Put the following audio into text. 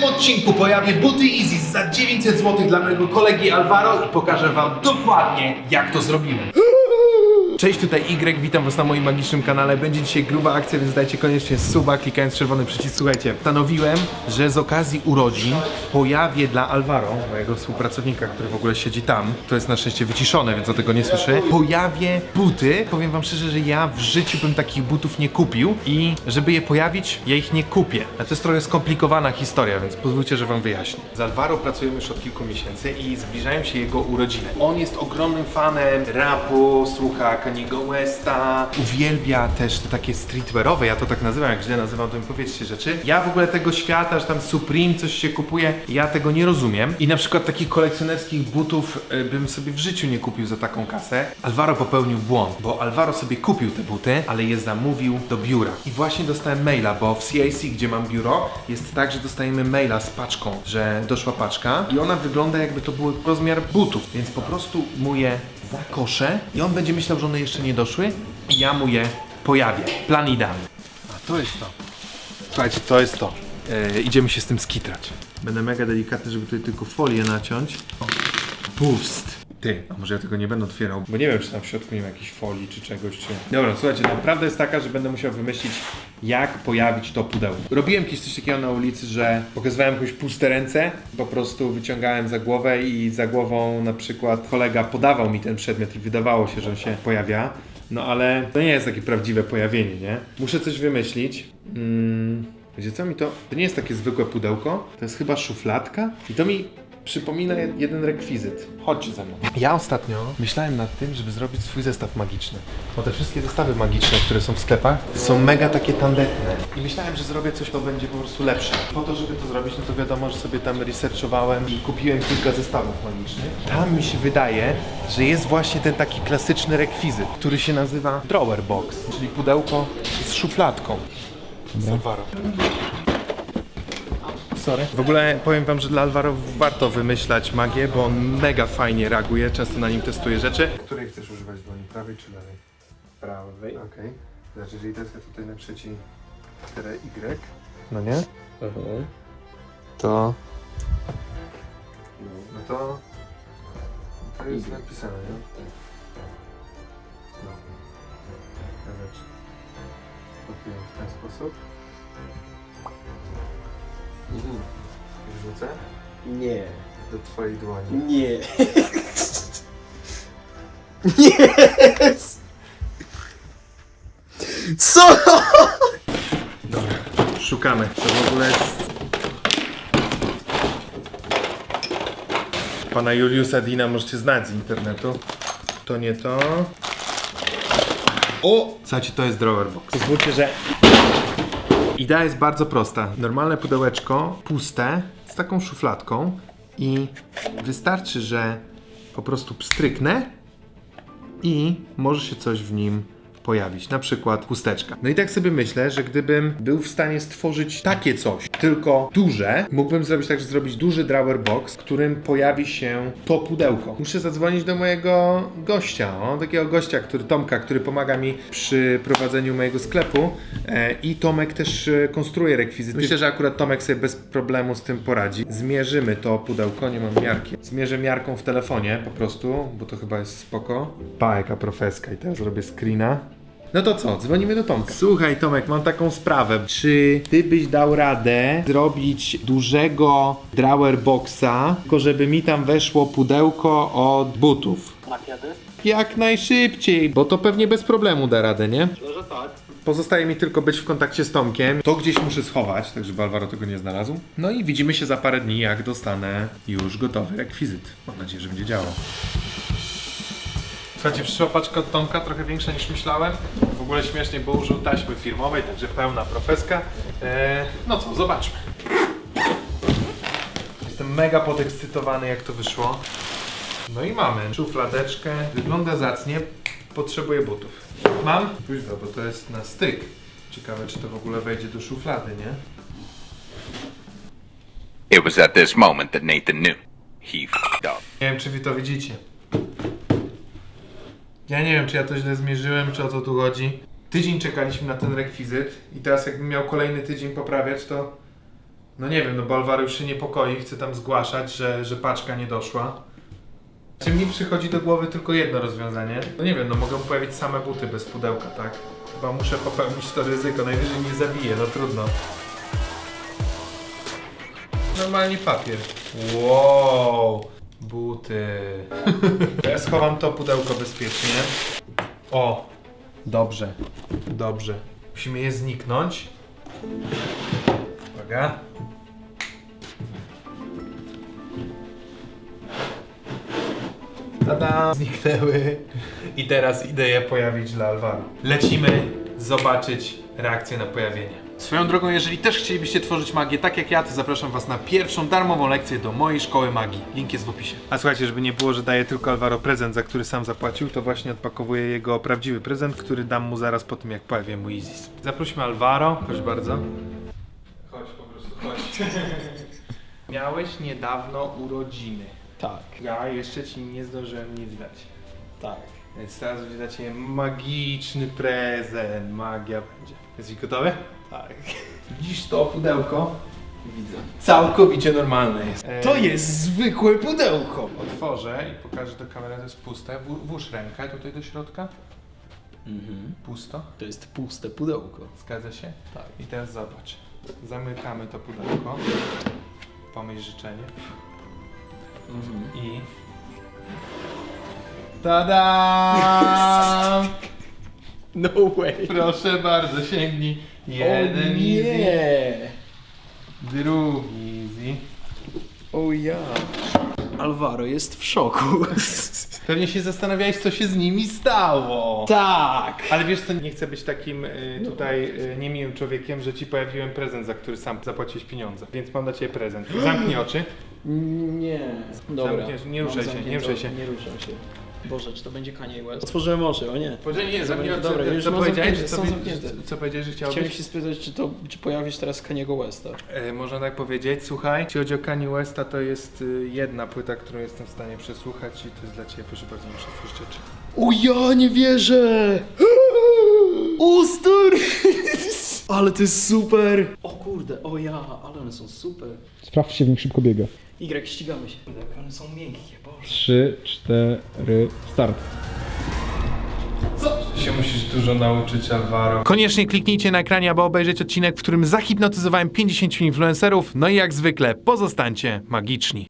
tym odcinku pojawię buty Easy za 900 zł dla mojego kolegi Alvaro i pokażę wam dokładnie jak to zrobiłem. Cześć, tutaj Y, witam was na moim magicznym kanale. Będzie dzisiaj gruba akcja, więc dajcie koniecznie suba, klikając czerwony przycisk. Słuchajcie, stanowiłem, że z okazji urodzin pojawię dla Alvaro, mojego współpracownika, który w ogóle siedzi tam, to jest na szczęście wyciszone, więc o tego nie słyszy, pojawię buty. Powiem wam szczerze, że ja w życiu bym takich butów nie kupił i żeby je pojawić, ja ich nie kupię. A to jest trochę skomplikowana historia, więc pozwólcie, że wam wyjaśnię. Z Alvaro pracujemy już od kilku miesięcy i zbliżają się jego urodziny. On jest ogromnym fanem rapu, słucha Kaniego Westa, uwielbia też te takie streetwearowe, ja to tak nazywam, jak źle nazywam, to mi powiedzcie rzeczy. Ja w ogóle tego świata, że tam Supreme coś się kupuje, ja tego nie rozumiem. I na przykład takich kolekcjonerskich butów y, bym sobie w życiu nie kupił za taką kasę. Alvaro popełnił błąd, bo Alvaro sobie kupił te buty, ale je zamówił do biura. I właśnie dostałem maila, bo w CIC, gdzie mam biuro, jest tak, że dostajemy maila z paczką, że doszła paczka i ona wygląda jakby to był rozmiar butów, więc po prostu mu je zakoszę i on będzie myślał, że one jeszcze nie doszły i ja mu je pojawię. Plan idealny. A to jest to. Słuchajcie, to jest to. E, idziemy się z tym skitrać. Będę mega delikatny, żeby tutaj tylko folię naciąć. O, pust. Ty, a może ja tego nie będę otwierał, bo nie wiem, czy tam w środku nie ma jakiejś folii czy czegoś, czy... Dobra, słuchajcie, no, prawda jest taka, że będę musiał wymyślić, jak pojawić to pudełko. Robiłem kiedyś coś takiego na ulicy, że pokazywałem komuś puste ręce, po prostu wyciągałem za głowę i za głową na przykład kolega podawał mi ten przedmiot i wydawało się, że on się pojawia. No ale to nie jest takie prawdziwe pojawienie, nie? Muszę coś wymyślić. Mm, wiecie co mi to? To nie jest takie zwykłe pudełko, to jest chyba szufladka i to mi przypomina jed- jeden rekwizyt. Chodźcie ze mną. Ja ostatnio myślałem nad tym, żeby zrobić swój zestaw magiczny. Bo te wszystkie zestawy magiczne, które są w sklepach, są mega takie tandetne. I myślałem, że zrobię coś, co będzie po prostu lepsze. Po to, żeby to zrobić, no to wiadomo, że sobie tam researchowałem i kupiłem kilka zestawów magicznych. Tam mi się wydaje, że jest właśnie ten taki klasyczny rekwizyt, który się nazywa drawer box, czyli pudełko z szufladką. Z Alvaro. Sorry. W ogóle powiem wam, że dla Alvaro warto wymyślać magię, bo on mega fajnie reaguje, często na nim testuje rzeczy. Której chcesz używać dłoni, prawej czy lewej? prawej. Okej. Znaczy, jeżeli też tutaj na trzeci literę Y, no nie? To... No to... To jest Y. napisane, nie? No. Ta rzecz. Kopiuję w ten sposób. Mhm. Wrzucę Nie. do twojej dłoni. Nie. Nie. Co? Dobra, szukamy. To w ogóle jest... Pana Juliusa Dina możecie znać z internetu. To nie to. O! Słuchajcie, to jest drawer box. Pozwólcie, że... Idea jest bardzo prosta. Normalne pudełeczko, puste, z taką szufladką i wystarczy, że po prostu pstryknę i może się coś w nim pojawić, na przykład chusteczka. No i tak sobie myślę, że gdybym był w stanie stworzyć takie coś, tylko duże, mógłbym zrobić tak, że zrobić duży drawer box, w którym pojawi się to pudełko. Muszę zadzwonić do mojego gościa, o, takiego gościa, który Tomka, który pomaga mi przy prowadzeniu mojego sklepu e, i Tomek też e, konstruuje rekwizyty. Myślę, że akurat Tomek sobie bez problemu z tym poradzi. Zmierzymy to pudełko, nie mam miarki. Zmierzę miarką w telefonie po prostu, bo to chyba jest spoko. Pa, jaka profeska i teraz zrobię screena. No to co, dzwonimy do Tomka. Słuchaj Tomek, mam taką sprawę. Czy ty byś dał radę zrobić dużego drawer boxa, tylko żeby mi tam weszło pudełko od butów? Na kiedy? Jak najszybciej, bo to pewnie bez problemu da radę, nie? Myślę, że tak. Pozostaje mi tylko być w kontakcie z Tomkiem. To gdzieś muszę schować, tak żeby Alvaro tego nie znalazł. No i widzimy się za parę dni, jak dostanę już gotowy rekwizyt. Mam nadzieję, że będzie działał. Słuchajcie, przyszła paczka od Tomka, trochę większa niż myślałem. W ogóle śmiesznie, bo użył taśmy firmowej, także pełna profeska. Eee, no co, zobaczmy. Jestem mega podekscytowany, jak to wyszło. No i mamy szufladeczkę. Wygląda zacnie. Potrzebuję butów. Mam? Kuźwa, bo to jest na styk. Ciekawe, czy to w ogóle wejdzie do szuflady, nie? It was at this moment that Nathan knew. He f***ed up. Nie wiem, czy wy to widzicie. Ja nie wiem, czy ja to źle zmierzyłem, czy o co tu chodzi. Tydzień czekaliśmy na ten rekwizyt i teraz jakbym miał kolejny tydzień poprawiać, to No nie wiem, no bo Alvaro już się niepokoi, chce tam zgłaszać, że, że paczka nie doszła. Czy mi przychodzi do głowy tylko jedno rozwiązanie? No nie wiem, no mogą pojawić same buty bez pudełka, tak? Chyba muszę popełnić to ryzyko, najwyżej mnie zabije, no trudno. Normalnie papier. Wow, buty. ja schowam to pudełko bezpiecznie. O, dobrze, dobrze. Musimy je zniknąć. Uwaga. Tada! Zniknęły. I teraz idę je pojawić dla Alvaro. Lecimy zobaczyć reakcję na pojawienie. Swoją drogą, jeżeli też chcielibyście tworzyć magię tak jak ja, to zapraszam Was na pierwszą darmową lekcję do mojej szkoły magii. Link jest w opisie. A słuchajcie, żeby nie było, że daję tylko Alvaro prezent, za który sam zapłacił, to właśnie odpakowuję jego prawdziwy prezent, który dam mu zaraz po tym, jak pojawi mu Izis. Zaprośmy Alvaro. Proszę bardzo. Chodź po prostu, chodź. Miałeś niedawno urodziny. Tak, Ja jeszcze ci nie zdążyłem nic dać. tak. Więc teraz będzie dla ciebie magiczny prezent. Magia będzie. Jesteś gotowy? Tak. Widzisz to pudełko? Widzę. Całkowicie normalne jest. To jest zwykłe pudełko. Otworzę i pokażę do kamery, to jest puste. W- Włóż rękę tutaj do środka. Mhm. Pusto. To jest puste pudełko. Zgadza się? Tak. I teraz zobacz. Zamykamy to pudełko. Pomyśl życzenie. Mhm. I... Tada! No way. Proszę bardzo, sięgnij. Jeden easy, nie. drugi easy. O ja. Alvaro jest w szoku. Pewnie się zastanawiałeś, co się z nimi stało. tak. Ale wiesz co, nie chcę być takim y, tutaj y, niemiłym człowiekiem, że ci pojawiłem prezent, za który sam zapłaciłeś pieniądze. Więc mam dla ciebie prezent. Zamknij oczy. Nie. Dobra. Zamkniesz- nie ruszaj Mam się, nie zamknięte ruszaj się. Nie ruszam się. Boże, czy to będzie Kanye West? Otworzyłem oczy, o nie. Powiedziałem, nie, zamknij oczy. Dobra, już co mam powiedziałeś, zamknięte, że są co, zamknięte. co powiedziałeś, że chciałbyś? Chciałem się spytać, czy to, czy pojawi się teraz Kaniego Westa. E, można tak powiedzieć. Słuchaj, jeśli chodzi o Kanye Westa, to jest y, jedna płyta, którą jestem w stanie przesłuchać i to jest dla ciebie, proszę bardzo, muszę otworzyć oczy. O ja nie wierzę! O stary! Ale to jest super! O kurde, o ja, ale one są super. Sprawdźcie, w nich szybko biega. Y, ścigamy się. Kurde, jak one są miękkie, boże. 3, 4, start. się musisz dużo nauczyć, Alvaro. Koniecznie kliknijcie na ekranie, aby obejrzeć odcinek, w którym zahipnotyzowałem 50 influencerów. No i jak zwykle, pozostańcie magiczni.